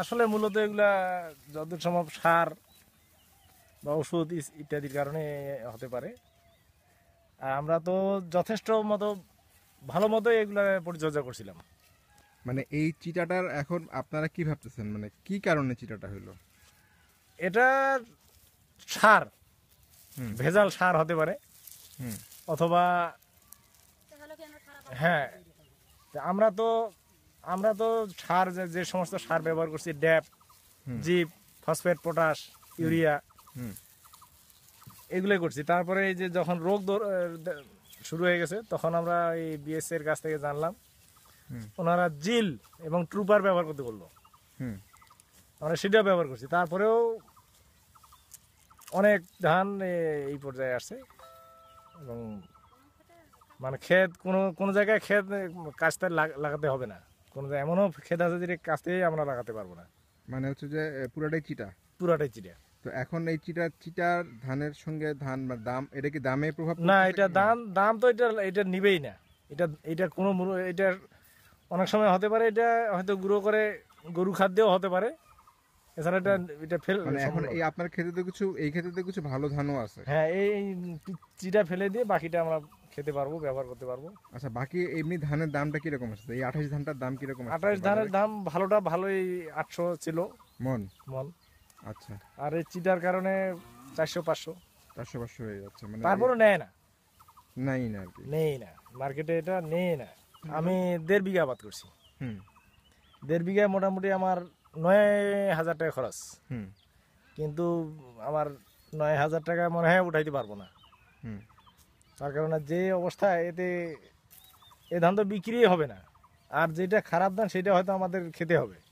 আসলে মূলত এগুলা যতদূর সম্ভব সার বা ওষুধ ইত্যাদির কারণে হতে পারে। আর আমরা তো যথেষ্ট মতো ভালো মতো এগুলা পরিচর্যা করছিলাম। মানে এই চিটাটার এখন আপনারা কি ভাবতেছেন? মানে কি কারণে চিটাটা হইল? এটা সার। ভেজাল সার হতে পারে। অথবা হ্যাঁ আমরা তো আমরা তো সার যে সমস্ত সার ব্যবহার করছি ড্যাপ জিপ ফসফেট পটাশ ইউরিয়া এগুলোই করছি। তারপরে এই যে যখন রোগ শুরু হয়ে গেছে তখন আমরা এই বিএস এর কাছ থেকে জানলাম। ওনারা জিল এবং ট্রুপার ব্যবহার করতে বলল। আমরা সেটা ব্যবহার করছি। তারপরেও অনেক ধান এই পর্যায়ে আসছে এবং মানে ক্ষেত কোনো কোনো জায়গায় ক্ষেত কাজটা লাগাতে হবে না। কোনো জায়গায় এমনও ক্ষেত আছে যেটা কাজতেই আমরা লাগাতে পারব না। মানে হচ্ছে যে পুরাটাই চিটা? পুরাটাই চিটা। তো এখন এই চিটা চিটার ধানের সঙ্গে ধান বা দাম এটা কি দামে প্রভাব না এটা দাম দাম তো এটা এটা নিবেই না। এটা এটা কোনো এটার অনেক সময় হতে পারে এটা হয়তো গুঁড়ো করে গরু খাদ্যও হতে পারে। এছাড়া এটা এটা ফেল মানে এখন এই আপনার ক্ষেত্রে তো কিছু এই ক্ষেত্রে তো কিছু ভালো ধানও আছে? হ্যাঁ এই চিটা ফেলে দিয়ে বাকিটা আমরা খেতে পারব ব্যবহার করতে পারব। আচ্ছা বাকি এমনি ধানের দামটা কীরকম আছে? এই আঠাশ ধানটার দাম কীরকম আঠাশ ধানের দাম ভালোটা ভালোই আটশো ছিল। মন? মন। আচ্ছা। আর এই চিটার কারণে চারশো পাঁচশো। চারশো পাঁচশো হয়ে যাচ্ছে মানে তারপরও নেয় না। নাই না আর কি। নেই না। মার্কেটে এটা নেই না। আমি দেড় বিঘা আবাদ করছি। হুম। দেড় বিঘায় মোটামুটি আমার নয় হাজার টাকা খরচ। হুম। কিন্তু আমার নয় হাজার টাকা মনে হয় উঠাইতে পারব না। হুম। তার কারণে যে অবস্থা এতে এ ধান তো বিক্রি হবে না। আর যেটা খারাপ ধান সেটা হয়তো আমাদের খেতে হবে।